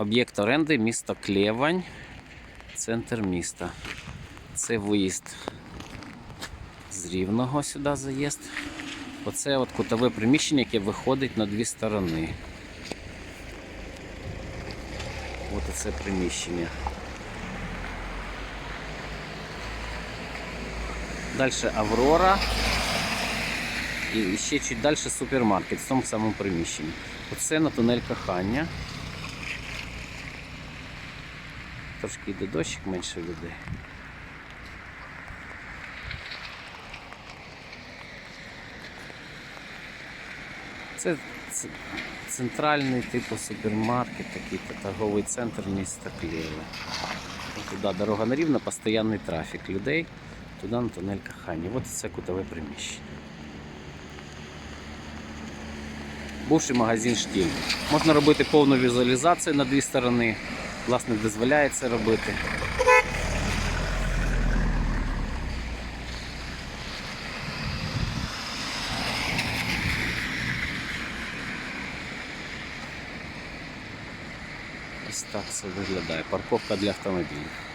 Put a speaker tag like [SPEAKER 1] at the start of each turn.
[SPEAKER 1] Об'єкт оренди місто Клєвань, центр міста. Це виїзд з Рівного сюди заїзд. Оце от кутове приміщення, яке виходить на дві сторони. От оце приміщення. Далі Аврора. І ще чуть далі супермаркет в тому самому приміщенні. Оце на тунель кохання. Трошки йде дощик, менше людей. Це, центральний типу супермаркет, такий торговий центр міста Клєве. Туди дорога на рівна, постійний трафік людей, туди на тунель кохання. От це кутове приміщення. Бувший магазин штіль. Можна робити повну візуалізацію на дві сторони. Власник дозволяє це робити. Ось так це виглядає. Парковка для автомобілів.